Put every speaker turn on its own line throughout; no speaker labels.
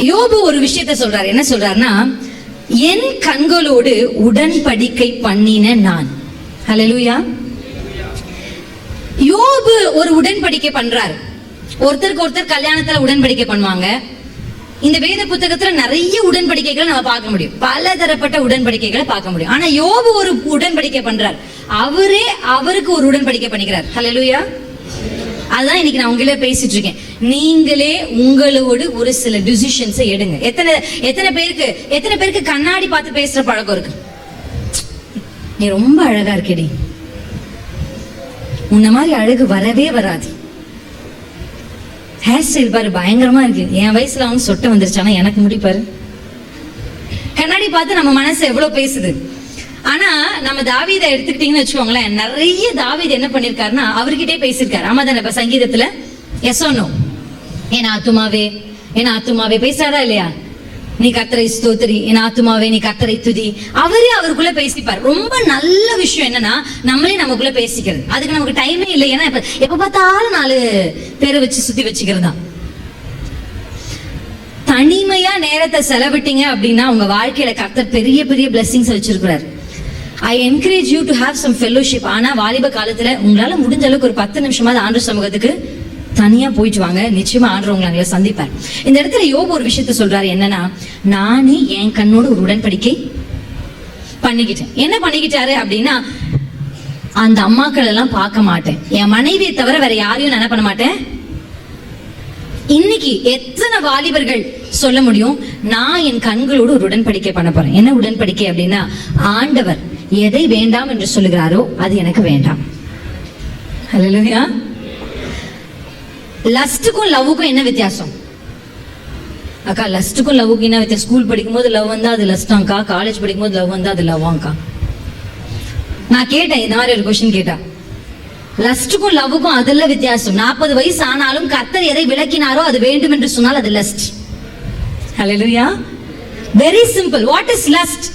யோபு ஒரு விஷயத்த சொல்றாரு. என்ன சொல்றாருன்னா என் கண்களோடு உடன்படிக்கை பண்ணின நான். ஹலலூயா யோபு ஒரு உடன்படிக்கை பண்றாரு. ஒருத்தருக்கு ஒருத்தர் கல்யாணத்துல உடன்படிக்கை பண்ணுவாங்க. இந்த வேத புத்தகத்துல நிறைய உடன்படிக்கைகளை நம்ம பார்க்க முடியும். பல தரப்பட்ட உடன்படிக்கைகளை பார்க்க முடியும். ஆனா யோபு ஒரு உடன்படிக்கை பண்றார். அவரே அவருக்கு ஒரு உடன்படிக்கை பண்ணிக்கிறார். ஹலலூயா அதான் இன்னைக்கு நான் உங்களே பேசிட்டு இருக்கேன். நீங்களே உங்களோடு ஒரு சில டிசிஷன்ஸை எடுங்க. எத்தனை எத்தனை பேருக்கு எத்தனை பேருக்கு கண்ணாடி பார்த்து பேசுற பழக்கம் இருக்கு? நீ ரொம்ப அழகா இருக்கேடி. உன்ன மாதிரி அழகு வரவே வராது. ஹேர் ஸ்டைல் பாரு பயங்கரமா இருக்கு. என் வயசுல அவன் சொட்டை வந்துருச்சானா எனக்கு முடி பாரு. கண்ணாடி பார்த்து நம்ம மனசு எவ்வளவு பேசுது. ஆனா நம்ம தாவீதை எடுத்துக்கிட்டீங்கன்னு வச்சுக்கோங்களேன் நிறைய தாவீது என்ன பண்ணிருக்காருன்னா அவர்கிட்டே பேசியிருக்காரு. ஆமா தானே இப்ப சங்கீதத்துல? எஸ் ஒன்னும் என் ஆத்துமாவே என் ஆத்துமாவே பேசுறாரா இல்லையா? நீ கத்தரை ஸ்தோத்திரி என் ஆத்துமாவே நீ கத்தரை துதி. அவரே அவருக்குள்ள பேசிப்பார். ரொம்ப நல்ல விஷயம் என்னன்னா நம்மளே நமக்குள்ள பேசிக்கிறது. அதுக்கு நமக்கு டைமே இல்லை. ஏன்னா இப்ப எப்ப பார்த்தாலும் நாலு பேரை வச்சு சுத்தி வச்சுக்கிறது தான். தனிமையா நேரத்தை செலவிட்டீங்க அப்படின்னா உங்க வாழ்க்கையில கர்த்தர் பெரிய பெரிய பிளெஸிங்ஸ் வச்சிருக்கிறார். I encourage you to have some fellowship ஆனா வாலிப காலத்துல உங்களால முடிஞ்ச அளவுக்கு ஒரு பத்து நிமிஷமாவது ஆண்டு சமூகத்துக்கு தனியா போயிட்டு வாங்க. நிச்சயமா ஆண்டு உங்களை அங்கே சந்திப்பார். இந்த இடத்துல யோபு ஒரு விஷயத்த சொல்றாரு. என்னன்னா நானே என் கண்ணோட ஒரு உடன்படிக்கை பண்ணிக்கிட்டேன். என்ன பண்ணிக்கிட்டாரு அப்படின்னா அந்த அம்மாக்கள் எல்லாம் பார்க்க மாட்டேன். என் மனைவியை தவிர வேற யாரையும் நான் என்ன பண்ண மாட்டேன்? இன்னைக்கு எத்தனை வாலிபர்கள் சொல்ல முடியும்? நான் என் கண்களோடு ஒரு உடன்படிக்கை பண்ண போறேன். என்ன உடன்படிக்கை அப்படின்னா ஆண்டவர் எதை வேண்டாம் என்று சொல்லுகிறாரோ அது எனக்கு வேண்டாம். ஹalleluya லஸ்ட்டுக்கும் லவ்வுக்கும் என்ன வித்தியாசம்? அக்கா லஸ்ட்டுக்கும் லவ்வுக்கும் என்ன வித்தியாசம்? ஸ்கூல் படிக்கும்போது லவ் வந்தால் அது லஸ்ட்டாங்க்கா காலேஜ் படிக்கும்போது லவ் வந்தால் அது லவ்வாங்க்கா நான் கேட்டேன் இந்த மாதிரி ஒரு கொஸ்டின் கேட்டேன் லஸ்ட்டுக்கும் லவ்வுக்கும் அதில் வித்தியாசம். நாற்பது வயசு ஆனாலும் கர்த்தர் எதை விளக்கினாரோ அது வேண்டும் என்று சொன்னால் அது lust hello very simple what is lust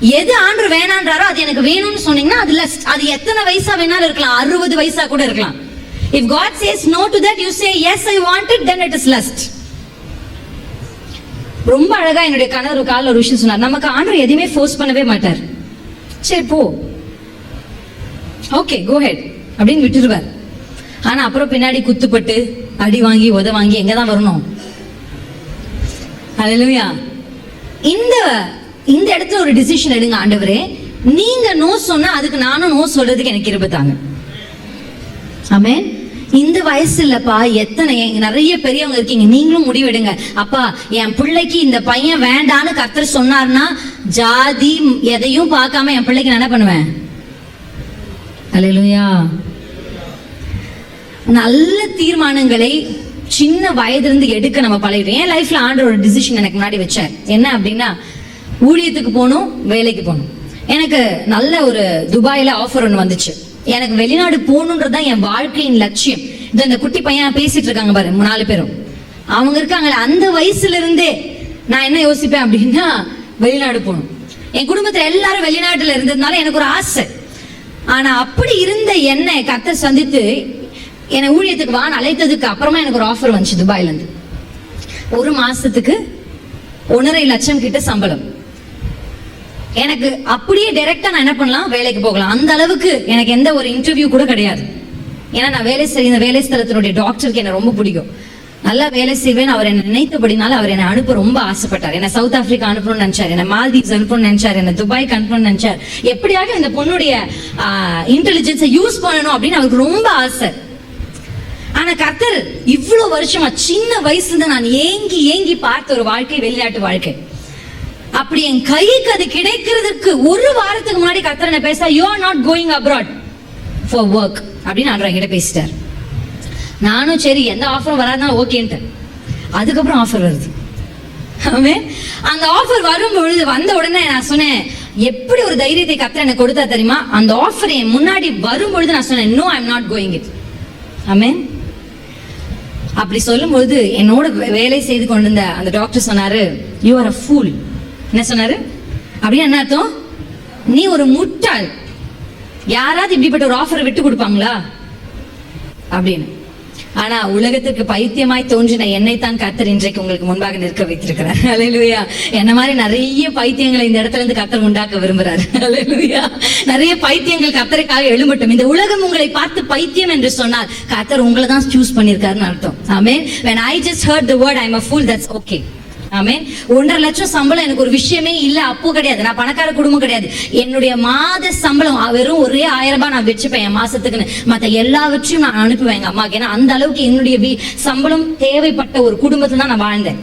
எது ஆண்டு வேணான்றாரோ அது எனக்கு வேணும்னு சொன்னீங்கன்னா அது லஸ்ட் அது எத்தனை வயசா வேணாலும் இருக்கலாம். அறுபது வயசா கூட இருக்கலாம். If God says no to that you say yes I want it then it is lust ரொம்ப அழகா என்னுடைய கணவர் காலில் ஒரு விஷயம் சொன்னார். நமக்கு ஆண்டவர் எதையுமே ஃபோர்ஸ் பண்ணவே மாட்டார். சரி போ. ஓகே கோ ஹெட் அப்படின்னு விட்டுருவார். ஆனா அப்புறம் பின்னாடி குத்துப்பட்டு அடி வாங்கி உத வாங்கி எங்க தான் வரணும்? அதுலயா இந்த இந்த இடத்துல ஒரு டிசிஷன் எடுங்க ஆண்டவரே. நீங்க நோ சொன்னா அதுக்கு நானும் நோ சொல்றதுக்கு எனக்கு இருபத்தாங்க ஆமென் இந்த வயசு இல்லப்பா எத்தனை நிறைய பெரியவங்க இருக்கீங்க. நீங்களும் முடிவெடுங்க. அப்பா என் பிள்ளைக்கு இந்த பையன் வேண்டான்னு கர்த்தர் சொன்னார்னா ஜாதி எதையும் பார்க்காம என் பிள்ளைக்கு நான் என்ன பண்ணுவேன்? அல்லேலூயா நல்ல தீர்மானங்களை சின்ன வயதிலிருந்து எடுக்க நம்ம பழகிடும் என் லைஃப்ல ஆண்டவர் ஒரு டிசிஷன் எனக்கு முன்னாடி வச்சார். என்ன அப்படின்னா ஊழியத்துக்கு போகணும் வேலைக்கு போகணும். எனக்கு நல்ல ஒரு துபாயில ஆஃபர் ஒன்று வந்துச்சு. எனக்கு வெளிநாடு போகணுன்றது தான் என் வாழ்க்கையின் லட்சியம். இது இந்த குட்டி பையன் பேசிட்டு இருக்காங்க பாரு நாலு பேரும். அவங்க இருக்காங்களே அந்த வயசுல இருந்தே நான் என்ன யோசிப்பேன் அப்படின்னா வெளிநாடு போகணும். என் குடும்பத்துல எல்லாரும் வெளிநாட்டுல இருந்ததுனால எனக்கு ஒரு ஆசை. ஆனா அப்படி இருந்த என்னை கத்த சந்தித்து என்னை ஊழியத்துக்கு வான் அழைத்ததுக்கு அப்புறமா எனக்கு ஒரு ஆஃபர் வந்துச்சு துபாயில இருந்து ஒரு மாசத்துக்கு ஒன்றரை லட்சம் கிட்ட சம்பளம். எனக்கு அப்படியே டைரக்டா நான் என்ன பண்ணலாம்? வேலைக்கு போகலாம். அந்த அளவுக்கு எனக்கு எந்த ஒரு இன்டர்வியூ கூட கிடையாது. ஏன்னா நான் வேலை செய்ய வேலை ஸ்தலத்தினுடைய டாக்டருக்கு என்ன ரொம்ப பிடிக்கும். நல்லா வேலை செய்வேன். அவர் என்னை நினைத்தபடினால அவர் என்னை அனுப்ப ரொம்ப ஆசைப்பட்டார். என்ன சவுத் ஆப்பிரிக்கா அனுப்பணும்னு நினைச்சார். என்ன மால்தீவ்ஸ் அனுப்பணும்னு நினைச்சார். என்ன துபாய்க்கு அனுப்பணும்னு நினைச்சார். எப்படியாக இந்த பொண்ணுடைய இன்டெலிஜென்ஸை யூஸ் பண்ணணும் அப்படின்னு அவருக்கு ரொம்ப ஆசை. ஆனா கர்த்தர் இவ்வளவு வருஷமா சின்ன வயசுல நான் ஏங்கி ஏங்கி பார்த்த ஒரு வாழ்க்கை வெளிநாட்டு வாழ்க்கை. அப்படி என் கைக்கு அது கிடைக்கிறதுக்கு ஒரு வாரத்துக்கு முன்னாடி கர்த்தர் என்ன பேச you are not going abroad for work அப்படின்னு ஆண்டவர் என்கிட்ட பேசிட்டார். நானும் சரி எந்த ஆஃபரும் வராதுனாலும் ஓகேன்ட்டு அதுக்கப்புறம் ஆஃபர் வருது. ஆமே அந்த ஆஃபர் வரும் பொழுது வந்த உடனே நான் சொன்னேன் எப்படி ஒரு தைரியத்தை கத்திர எனக்கு கொடுத்தா தெரியுமா? அந்த ஆஃபர் என் முன்னாடி வரும் பொழுது நான் சொன்னேன் no I am not going it ஆமே அப்படி சொல்லும்பொழுது என்னோட வே- வேலை செய்து கொண்டிருந்த அந்த டாக்டர் சொன்னாரு யூ ஆர் அ ஃபூல் என்ன சொன்னாரு? அப்படின்னு என்ன அர்த்தம்? நீ ஒரு முட்டாள். யாராவது இப்படிப்பட்ட ஒரு ஆஃபரை விட்டு கொடுப்பாங்களா? அப்படின்னு. ஆனா உலகத்திற்கு பைத்தியமாய் தோன்றின என்னை தான் கத்தர் இன்றைக்கு உங்களுக்கு முன்பாக நிற்க வைத்திருக்கிறார். அலையிலுயா என்ன மாதிரி நிறைய பைத்தியங்களை இந்த இடத்துல இருந்து கத்தர் உண்டாக்க விரும்புறாரு. அலையிலுயா நிறைய பைத்தியங்கள் கத்தருக்காக எழும்பட்டும். இந்த உலகம் உங்களை பார்த்து பைத்தியம் என்று சொன்னால் கத்தர் உங்களை தான் சூஸ் பண்ணியிருக்காருன்னு அர்த்தம். ஆமென் when i just heard the word i'm a fool that's okay. ஆமே ஒன்றரை லட்சம் சம்பளம் எனக்கு ஒரு விஷயமே இல்ல அப்போ கிடையாது. நான் பணக்கார குடும்பம் கிடையாது. என்னுடைய மாத சம்பளம் வெறும் ஒரே ஆயிரம் ரூபாய் நான் வச்சுப்பேன் என் மாசத்துக்குன்னு. மத்த எல்லாவற்றையும் நான் அனுப்புவேன் எங்க அம்மாக்கு ஏன்னா அந்த அளவுக்கு என்னுடைய சம்பளம் தேவைப்பட்ட ஒரு குடும்பத்துல தான் நான் வாழ்ந்தேன்.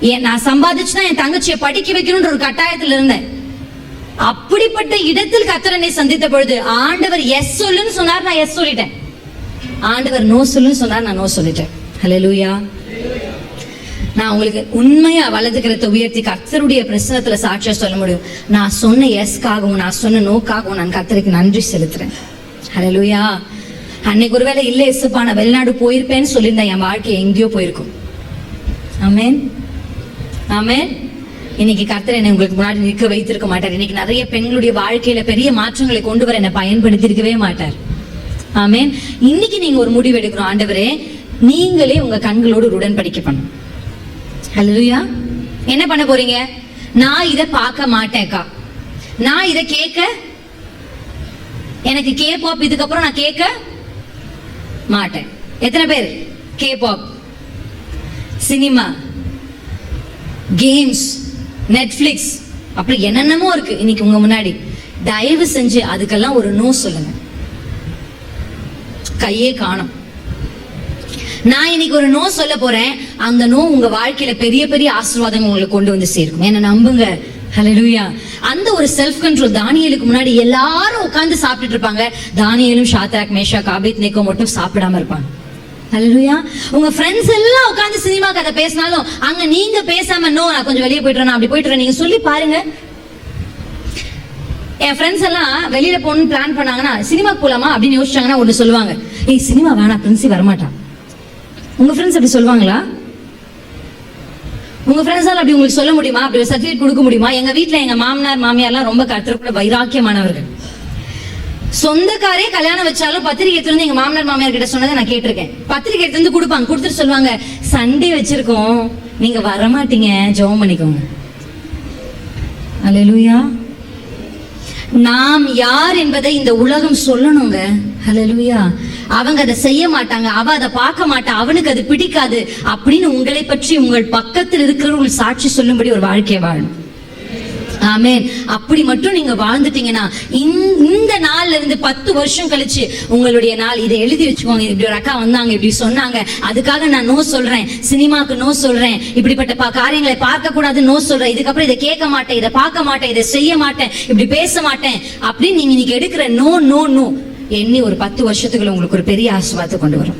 ஏன் நான் சம்பாதிச்சுதான் என் தங்கச்சியை படிக்க வைக்கணும்ன்ற ஒரு கட்டாயத்துல இருந்தேன். அப்படிப்பட்ட இடத்தில் கத்தரனை சந்தித்த பொழுது ஆண்டவர் எஸ் சொல்லுன்னு சொன்னார் நான் எஸ் சொல்லிட்டேன். ஆண்டவர் நோ சொல்லுன்னு சொன்னார் நான் நோ சொல்லிட்டேன். ஹலோ லூயா நான் உங்களுக்கு உண்மையா வலது உயர்த்தி கர்த்தருடைய பிரசனத்துல சாட்சியா சொல்ல முடியும். நான் சொன்ன எஸ்க்காகவும் நான் சொன்ன நோக்காகவும் நான் கர்த்தருக்கு நன்றி செலுத்துறேன். லூயா அன்னைக்கு ஒருவேளை இல்லை எசுப்பா நான் வெளிநாடு போயிருப்பேன்னு சொல்லியிருந்தேன் என் வாழ்க்கை எங்கேயோ போயிருக்கும். ஆமேன் ஆமேன் இன்னைக்கு கர்த்தர் என்னை உங்களுக்கு முன்னாடி நிற்க வைத்திருக்க மாட்டார். இன்னைக்கு நிறைய பெண்களுடைய வாழ்க்கையில பெரிய மாற்றங்களை கொண்டு வர என்னை பயன்படுத்தியிருக்கவே மாட்டார். ஆமேன் இன்னைக்கு நீங்க ஒரு முடிவு எடுக்கணும் ஆண்டவரே. நீங்களே உங்க கண்களோடு உடன்படிக்க உடன்படிக்கை பண்ணும் ஹalleluya என்ன பண்ண போறீங்க? நான் இதை பார்க்க மாட்டேன்க்கா. நான் இதை கேட்க எனக்கு கே பாப் இதுக்கப்புறம் நான் கேட்க மாட்டேன். எத்தனை பேர்? K pop cinema games Netflix அப்படி என்னென்னமோ இருக்கு. இன்னைக்கு உங்க முன்னாடி. தயவு செஞ்சு அதுக்கெல்லாம் ஒரு நோ சொல்லுங்க. கையே காணும். நான் இன்னைக்கு ஒரு நோ சொல்ல போறேன். அந்த நோ உங்க வாழ்க்கையில பெரிய பெரிய ஆசீர்வாதங்கள் உங்களுக்கு கொண்டு வந்து சேர்க்கும். என்ன நம்புங்க. ஹலலூயா அந்த ஒரு செல்ஃப் கண்ட்ரோல் தானியலுக்கு முன்னாடி எல்லாரும் உட்காந்து சாப்பிட்டுட்டு இருப்பாங்க. தானியலும் ஷாத்ராக் மேஷா காபித் நேக்கோ மட்டும் சாப்பிடாம இருப்பாங்க. ஹலலூயா உங்க ஃப்ரெண்ட்ஸ் எல்லாம் உட்காந்து சினிமா கதை பேசினாலும் அங்க நீங்க பேசாம நோ நான் கொஞ்சம் வெளியே போயிட்டு நான் அப்படி போயிட்டு நீங்க சொல்லி பாருங்க. என் ஃப்ரெண்ட்ஸ் எல்லாம் வெளியில போகணும்னு பிளான் பண்ணாங்கன்னா சினிமாக்கு போலாமா? அப்படின்னு யோசிச்சாங்கன்னா ஒன்று சொல்லுவாங்க. ஏய் சினிமா வேணாம் பிரின்சி வரமாட்டான். உங்க ஃப்ரெண்ட்ஸ் அப்படி சொல்லுவாங்களா? உங்க ஃப்ரெண்ட்ஸால் அப்படி உங்களுக்கு சொல்ல முடியுமா? அப்படி ஒரு சர்டிஃபிகேட் கொடுக்க முடியுமா? எங்க வீட்டில் எங்க மாமனார் மாமியார்லாம் ரொம்ப கருத்துக்குள்ள வைராக்கியமானவர்கள். சொந்தக்காரே கல்யாணம் வச்சாலும் பத்திரிகை எடுத்துருந்து எங்க மாமனார் மாமியார் கிட்ட சொன்னதை நான் கேட்டிருக்கேன். பத்திரிகை எடுத்துருந்து கொடுப்பாங்க. கொடுத்துட்டு சொல்லுவாங்க சண்டே வச்சிருக்கோம். நீங்க வரமாட்டீங்க. ஜெபம் பண்ணிக்கோங்க. அல்லேலூயா நாம் யார் என்பதை இந்த உலகம் சொல்லணுங்க. ஹalleluya அவங்க அதை செய்ய மாட்டாங்க. அவ அதை பார்க்க மாட்டா. அவனுக்கு அது பிடிக்காது. அப்படின்னு உங்களை பற்றி உங்கள் பக்கத்தில் இருக்கிறவர்கள் சாட்சி சொல்லும்படி ஒரு வாழ்க்கை வாழணும் ஆமே அப்படி மட்டும் நீங்க வாழ்ந்துட்டீங்கன்னா இந்த- இந்த நாள்ல இருந்து பத்து வருஷம் கழிச்சு உங்களுடைய நாள் இதை எழுதி வச்சுக்கோங்க. இப்படி ஒரு அக்கா வந்தாங்க இப்படி சொன்னாங்க. அதுக்காக நான் நோ சொல்றேன். சினிமாக்கு நோ சொல்றேன். இப்படிப்பட்ட காரியங்களை பார்க்க கூடாது நோ சொல்றேன். இதுக்கப்புறம் இதை கேட்க மாட்டேன் இதை பார்க்க மாட்டேன் இதை செய்ய மாட்டேன் இப்படி பேச மாட்டேன் அப்படின்னு நீங்க இன்னைக்கு எடுக்கிற நோ நோ நோ. எண்ணி ஒரு பத்து வருஷத்துக்குள்ள உங்களுக்கு ஒரு பெரிய ஆசிர்வாதத்தை கொண்டு வரும்.